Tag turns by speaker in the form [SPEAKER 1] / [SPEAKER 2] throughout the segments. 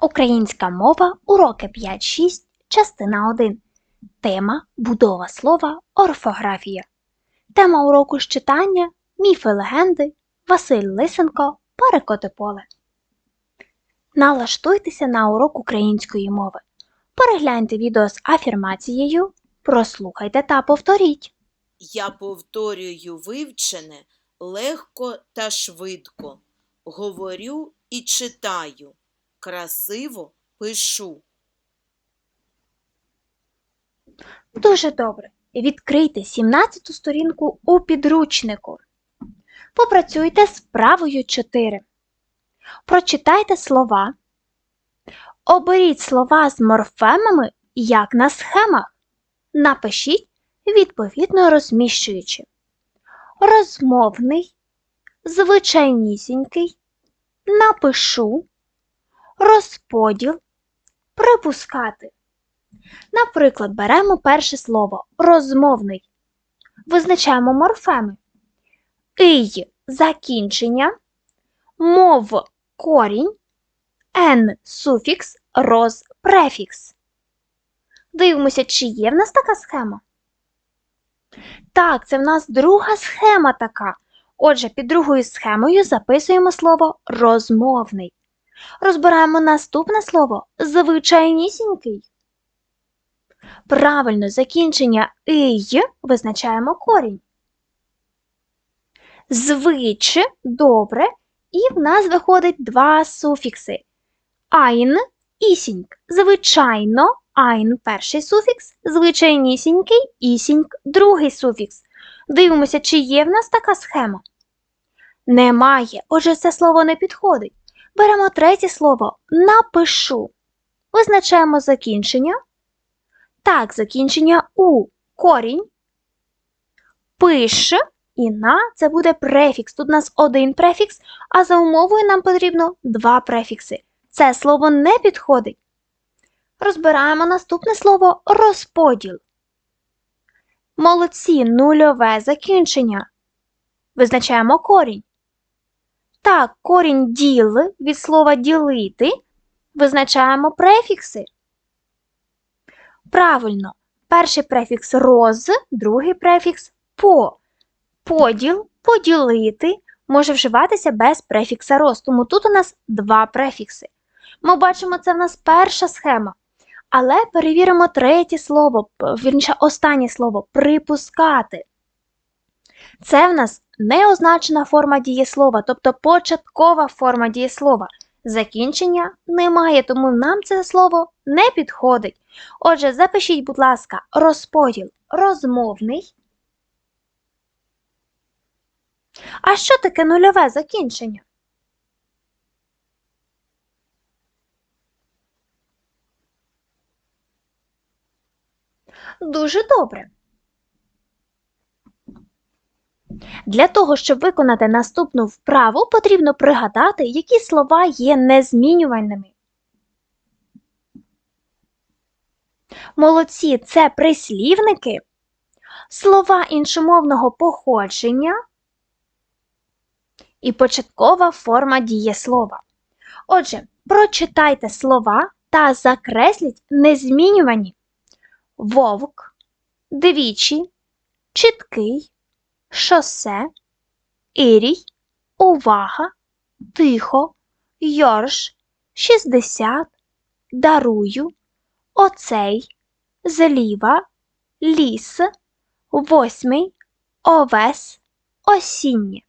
[SPEAKER 1] Українська мова, уроки 5-6, частина 1. Тема будова слова, орфографія. Тема уроку читання Міфи легенди Василь Лисенко Перекоти поле. Налаштуйтеся на урок української мови. Перегляньте відео з афірмацією, прослухайте та повторіть.
[SPEAKER 2] Я повторюю вивчене легко та швидко. Говорю і читаю. Красиво пишу.
[SPEAKER 1] Дуже добре. Відкрийте 17 сторінку у підручнику. Попрацюйте з правою 4. Прочитайте слова. Оберіть слова з морфемами, як на схемах. Напишіть, відповідно розміщуючи. Розмовний, звичайнісінький, напишу, розподіл, припускати. Наприклад, беремо перше слово розмовний. Визначаємо морфеми. Ий закінчення, мов корінь, н суфікс, роз префікс. Дивимося, чи є в нас така схема. Так, це в нас друга схема така. Отже, під другою схемою записуємо слово розмовний. Розбираємо наступне слово звичайнісінький. Правильно закінчення «ий» визначаємо корінь. Звич добре, і в нас виходить два суфікси. Айн ісіньк. Звичайно, айн перший суфікс, звичайнісінький, ісіньк другий суфікс. Дивимося, чи є в нас така схема. Немає, отже, це слово не підходить. Беремо третє слово напишу. Визначаємо закінчення. Так, закінчення у корінь. Пиш і на це буде префікс. Тут у нас один префікс, а за умовою нам потрібно два префікси. Це слово не підходить. Розбираємо наступне слово розподіл. Молодці нульове закінчення. Визначаємо корінь. Так, корінь діл від слова ділити. Визначаємо префікси. Правильно, перший префікс роз, другий префікс по. Поділ, поділити може вживатися без префікса роз, тому тут у нас два префікси. Ми бачимо, це в нас перша схема. Але перевіримо третє слово, вірніше останнє слово припускати. Це в нас неозначена форма дієслова, тобто початкова форма дієслова. Закінчення немає, тому нам це слово не підходить. Отже, запишіть, будь ласка, розподіл розмовний. А що таке нульове закінчення? Дуже добре. Для того, щоб виконати наступну вправу, потрібно пригадати, які слова є незмінювальними. Молодці це прислівники, слова іншомовного походження і початкова форма дієслова. Отже, прочитайте слова та закресліть незмінювані вовк, двічі, чіткий, шосе, ірій, увага, тихо, йорш, 60, дарую, оцей, зліва, ліс, восьмий, овес, осіннє.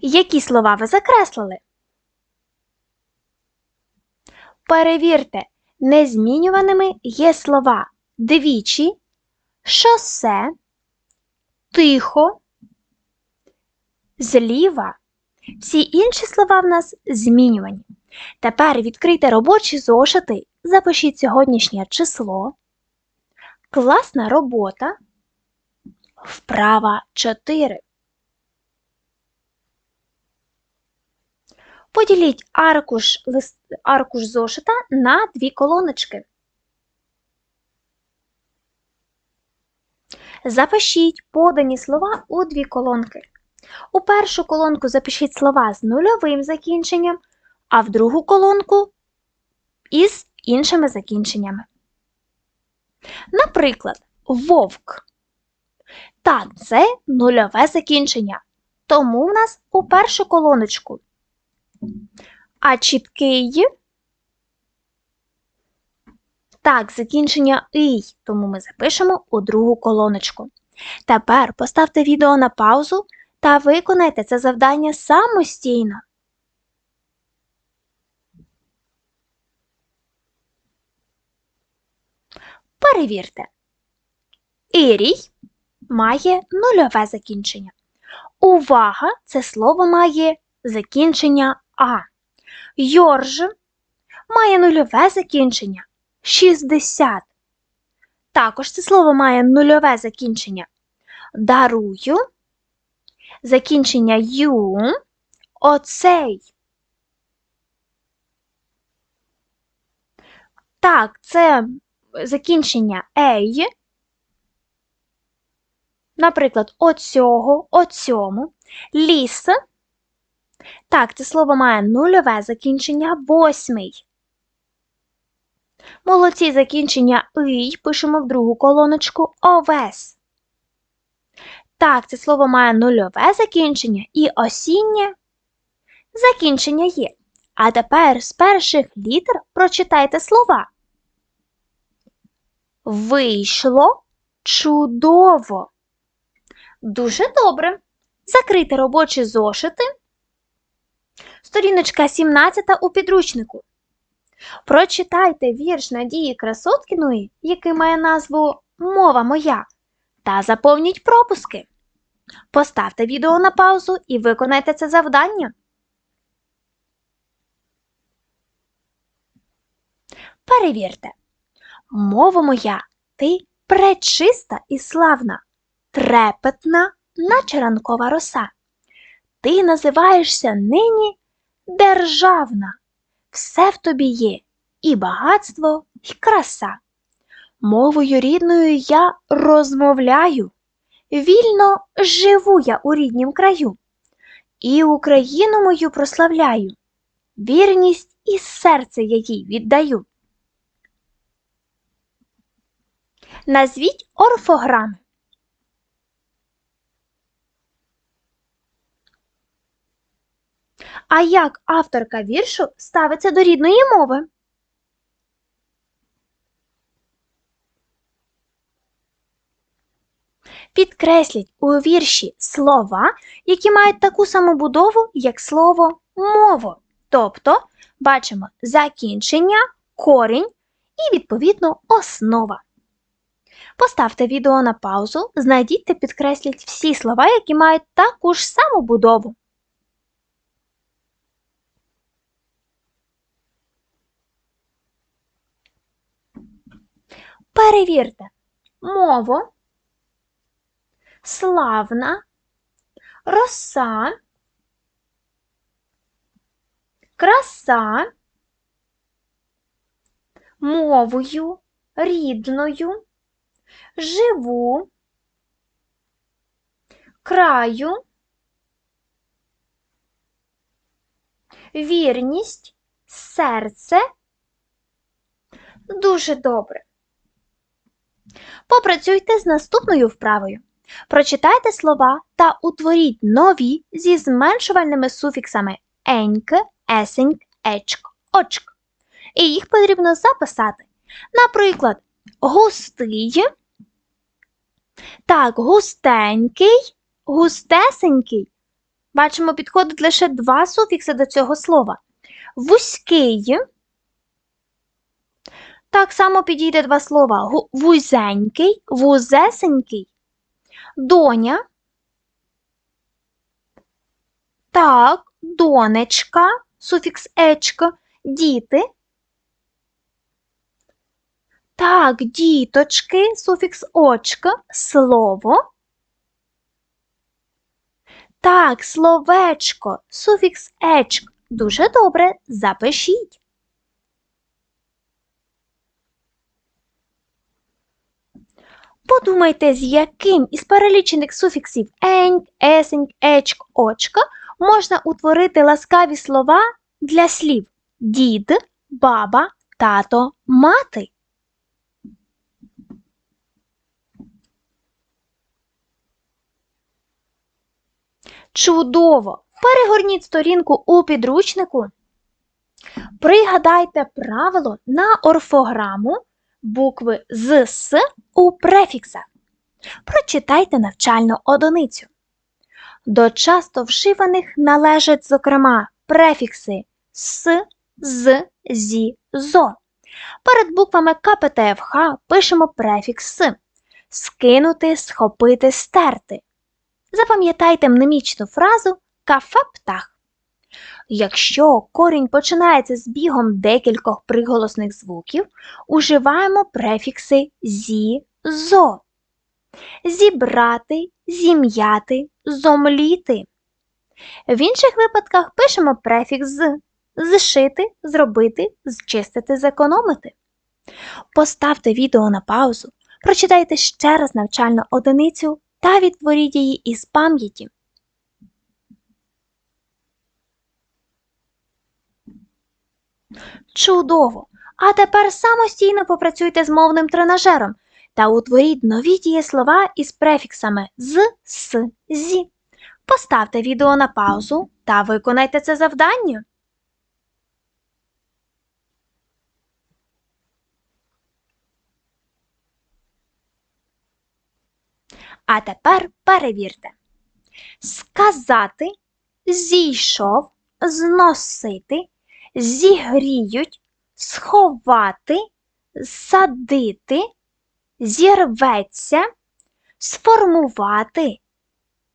[SPEAKER 1] Які слова ви закреслили? Перевірте, незмінюваними є слова двічі, шосе, тихо, зліва. Всі інші слова в нас змінювані. Тепер відкрийте робочі зошити, запишіть сьогоднішнє число. Класна робота. Вправа 4. Поділіть аркуш, лист, аркуш зошита на дві колоночки. Запишіть подані слова у дві колонки. У першу колонку запишіть слова з нульовим закінченням, а в другу колонку із іншими закінченнями. Наприклад, вовк. Так, це нульове закінчення. Тому в нас у першу колоночку. А чіткий. Так, закінчення ий, тому ми запишемо у другу колоночку. Тепер поставте відео на паузу та виконайте це завдання самостійно. Перевірте. Ірій має нульове закінчення. Увага! Це слово має закінчення А. Йорж має нульове закінчення 60. Також це слово має нульове закінчення. Дарую. Закінчення ю. Оцей. Так, це закінчення ей. Наприклад, оцього, оцьому. Ліс. Так, це слово має нульове закінчення восьмий. Молодці закінчення ий пишемо в другу колоночку овес. Так, це слово має нульове закінчення і осіннє закінчення є. А тепер з перших літер прочитайте слова. Вийшло чудово. Дуже добре. Закрийте робочі зошити. Сторіночка 17 у підручнику. Прочитайте вірш Надії Красоткіної, який має назву Мова моя, та заповніть пропуски. Поставте відео на паузу і виконайте це завдання. Перевірте. Мова моя, ти пречиста і славна, трепетна, наче ранкова роса. Ти називаєшся нині державна. Все в тобі є і багатство, і краса. Мовою рідною я розмовляю, вільно живу я у ріднім краю, і Україну мою прославляю, вірність і серце я їй віддаю. Назвіть орфограми. А як авторка віршу ставиться до рідної мови? Підкресліть у вірші слова, які мають таку саму будову, як слово мово. Тобто бачимо закінчення, корінь і, відповідно, основа. Поставте відео на паузу, знайдіть та підкресліть всі слова, які мають таку ж саму будову. Перевірте. Мову, славна, роса, краса, мовою, рідною, живу, краю, вірність, серце. Дуже добре. Попрацюйте з наступною вправою. Прочитайте слова та утворіть нові зі зменшувальними суфіксами еньк, есеньк, ечк, очк. І їх потрібно записати. Наприклад, густий. Так, густенький, густесенький. Бачимо, підходить лише два суфікси до цього слова. Вузький. Так само підійде два слова вузенький, вузесенький, доня. Так, донечка, суфікс ечка, діти. Так, діточки, суфікс очка, слово. Так, словечко, суфікс ечк. Дуже добре, запишіть. Подумайте, з яким із перелічених суфіксів еньк, есеньк, ечк, очка можна утворити ласкаві слова для слів дід, баба, тато, мати. Чудово! Перегорніть сторінку у підручнику. Пригадайте правило на орфограму букви з с у префіксах. Прочитайте навчальну одиницю. До часто вживаних належать, зокрема, префікси с, з, зі, зо. Перед буквами К, П, Т, Ф, Х пишемо префікс с. Скинути, схопити, стерти. Запам'ятайте мнемічну фразу кафе птах. Якщо корінь починається з бігом декількох приголосних звуків, уживаємо префікси зі, зо. Зібрати, зім'яти, зомліти. В інших випадках пишемо префікс з зшити, зробити, зчистити, зекономити. Поставте відео на паузу, прочитайте ще раз навчальну одиницю та відтворіть її із пам'яті. Чудово! А тепер самостійно попрацюйте з мовним тренажером та утворіть нові дієслова із префіксами з, с, зі. Поставте відео на паузу та виконайте це завдання. А тепер перевірте. Сказати, зійшов, зносити, зігріють, сховати, садити, зірветься, сформувати,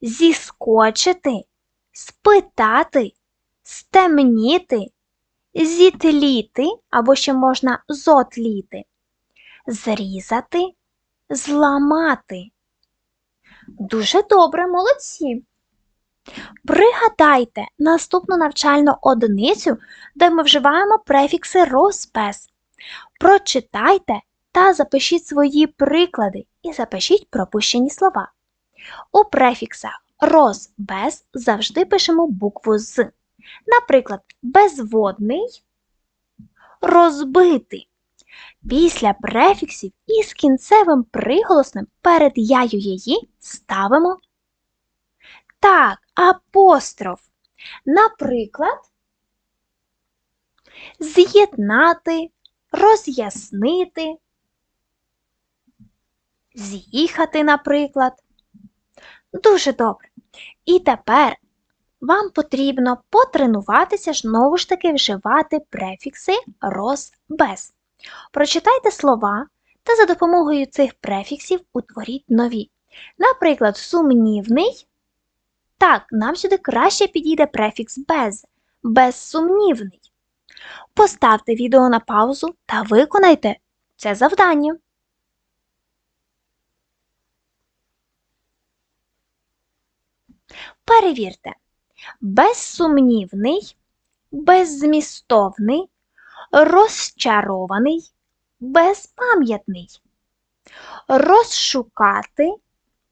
[SPEAKER 1] зіскочити, спитати, стемніти, зітліти або ще можна зотліти, зрізати, зламати. Дуже добре, молодці. Пригадайте наступну навчальну одиницю, де ми вживаємо префікси роз. Прочитайте та запишіть свої приклади і запишіть пропущені слова. У префіксах роз без завжди пишемо букву з. Наприклад, безводний, розбитий. Після префіксів із кінцевим приголосним перед яю її ставимо так, апостроф. Наприклад, з'єднати, роз'яснити, з'їхати, наприклад. Дуже добре. І тепер вам потрібно потренуватися знову ж таки вживати префікси роз без. Прочитайте слова та за допомогою цих префіксів утворіть нові. Наприклад, сумнівний. Так, нам сюди краще підійде префікс без, безсумнівний. Поставте відео на паузу та виконайте це завдання. Перевірте. Безсумнівний, беззмістовний, розчарований, безпам'ятний. Розшукати,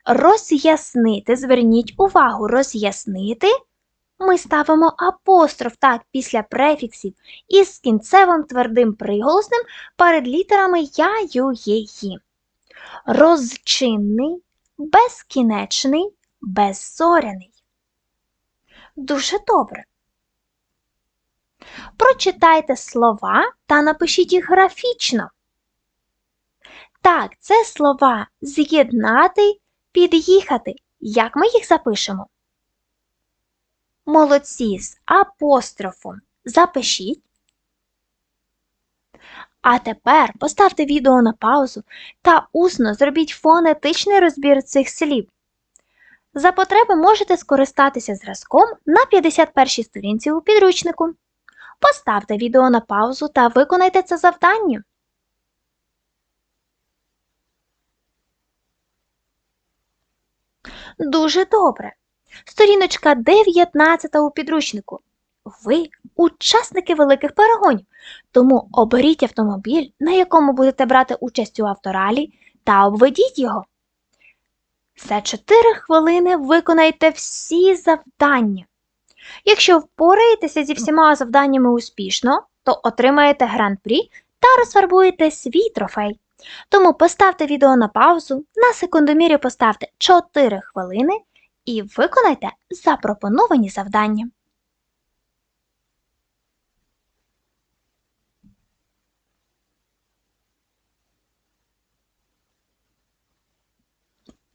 [SPEAKER 1] роз'яснити. Зверніть увагу, роз'яснити. Ми ставимо апостроф так після префіксів із кінцевим твердим приголосним перед літерами я, ю, є, ї. Розчинний, безкінечний, беззоряний. Дуже добре. Прочитайте слова та напишіть їх графічно. Так, це слова з'єднати, під'їхати. Як ми їх запишемо? Молодці з апострофом. Запишіть. А тепер поставте відео на паузу та усно зробіть фонетичний розбір цих слів. За потреби можете скористатися зразком на 51 сторінці у підручнику. Поставте відео на паузу та виконайте це завдання. Дуже добре. Сторіночка 19 у підручнику. Ви учасники великих перегонів, тому оберіть автомобіль, на якому будете брати участь у авторалі, та обведіть його. За 4 хвилини виконайте всі завдання. Якщо впораєтеся зі всіма завданнями успішно, то отримаєте гран-прі та розфарбуєте свій трофей. Тому поставте відео на паузу, на секундомірі поставте 4 хвилини і виконайте запропоновані завдання.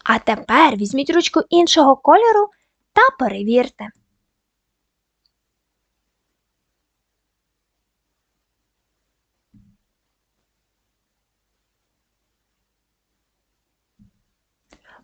[SPEAKER 1] А тепер візьміть ручку іншого кольору та перевірте.